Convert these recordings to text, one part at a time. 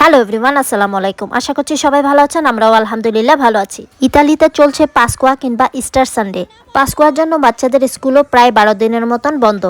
Hello everyone, আসসালামু আলাইকুম। আশা করছি সবাই ভালো আছেন, আমরাও আলহামদুলিল্লাহ ভালো আছি। ইতালিতে চলছে পাসকোয়া কিংবা ইস্টার সানডে। পাসকোয়ার জন্য বাচ্চাদের স্কুলও প্রায় বারো দিনের মতন বন্ধ।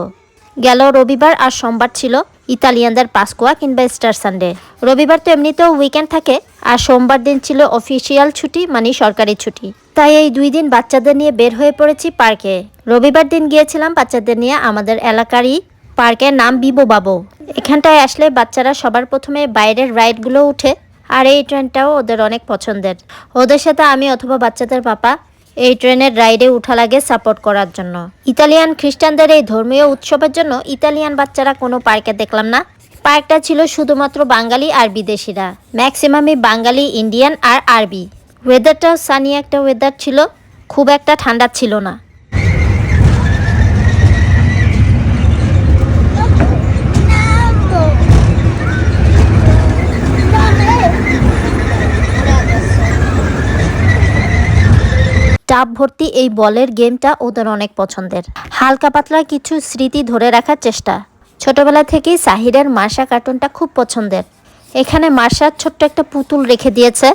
গেল রবিবার আর সোমবার ছিল ইতালিয়ানদের পাসকোয়া কিংবা স্টার সানডে। রবিবার তো এমনিতেও উইকেন্ড থাকে, আর সোমবার দিন ছিল অফিসিয়াল ছুটি মানে সরকারি ছুটি। তাই এই দুই দিন বাচ্চাদের নিয়ে বের হয়ে পড়েছি পার্কে। রবিবার দিন গিয়েছিলাম বাচ্চাদের নিয়ে আমাদের এলাকারই পার্কের নাম বিবো বাবু। এখানটায় আসলে বাচ্চারা সবার প্রথমে বাইরের রাইডগুলো উঠে, আর এই ট্রেনটাও ওদের অনেক পছন্দের। ওদের সাথে আমি অথবা বাচ্চাদের পাপা এই ট্রেনের রাইডে উঠা লাগে সাপোর্ট করার জন্য। ইতালিয়ান খ্রিস্টানদের এই ধর্মীয় উৎসবের জন্য ইতালিয়ান বাচ্চারা কোনো পার্কে দেখলাম না। পার্কটা ছিল শুধুমাত্র বাঙালি আর বিদেশিরা। ম্যাক্সিমামই বাঙালি, ইন্ডিয়ান আর আরবি। ওয়েদারটাও সানি একটা ওয়েদার ছিল, খুব একটা ঠান্ডা ছিল না। টাপ ভর্তি এই বলের গেমটা ওদের অনেক পছন্দের। হালকা পাতলা কিছু স্মৃতি ধরে রাখার চেষ্টা। ছোটবেলা থেকেই সাহিরের মার্শা কার্টুনটা খুব পছন্দের। এখানে মার্শার ছোট্ট একটা পুতুল রেখে দিয়েছে।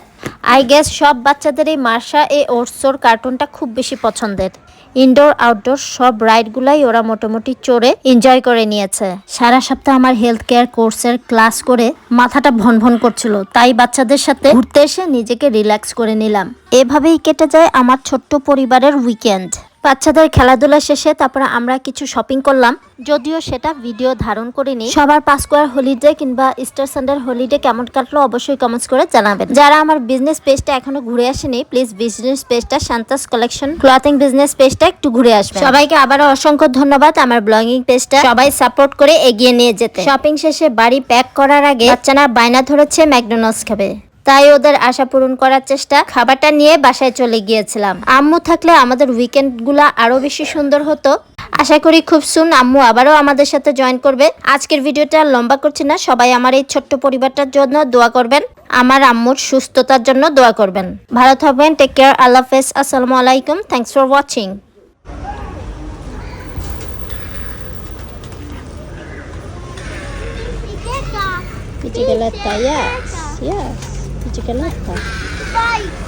আই গেস সব বাচ্চাদের এই মার্শা এই ওরসোর কার্টুনটা খুব বেশি পছন্দের। ইনডোর আউটডোর সব রাইডগুলাই ওরা মোটামুটি চড়ে এনজয় করে নিয়েছে। সারা সপ্তাহ আমার হেলথ কেয়ার কোর্সের ক্লাস করে মাথাটা ভন ভন করছিল। তাই বাচ্চাদের সাথে ঘুরতে এসে নিজেকে রিল্যাক্স করে নিলাম। এভাবেই কেটে যায় আমার ছোট্ট পরিবারের উইকেন্ড বাচ্চাদের খেলাধুলা শেষে তারপরে আমরা কিছু শপিং করলাম। যদিও সেটা ভিডিও ধারণ করিনি। সবার পাসকোয়ার হলিডে কিংবা ইস্টার সানডের হলিডে কেমন কাটলো অবশ্যই কমেন্টস করে জানাবেন। যারা আমার বিজনেস পেজটা এখনও ঘুরে আসেনি প্লিজ বিজনেস পেজটা শান্তাস কালেকশন ক্লথিং বিজনেস পেজটা একটু ঘুরে আসবেন। সবাইকে আবারও অসংখ্য ধন্যবাদ আমার ব্লগিং পেজটা সবাই সাপোর্ট করে এগিয়ে নিয়ে যেতে। শপিং শেষে বাড়ি প্যাক করার আগে বাচ্চারা বায়না ধরেছে ম্যাকডোনাল্ডস খাবে। তাই ওদের আশা পূরণ করার চেষ্টা খাবারটা নিয়ে বাসায় চলে গিয়েছিলাম। আম্মু থাকলে আমাদের উইকেন্ডগুলো আরও বেশি সুন্দর হতো। আশা করি খুব সুন আম্মু আবারও আমাদের সাথে জয়েন করবে। আজকের ভিডিওটা লম্বা করছি না সবাই আমার এই ছোট্ট পরিবারটার জন্য দোয়া করবেন। আমার আম্মুর সুস্থতার জন্য দোয়া করবেন। ভালো থাকবেন টেক কেয়ার আল্লাহ হাফেজ আসসালামু আলাইকুম thanks for watching Bicicletta. Bicicletta, yes, yes, chicken lollipop. Bye!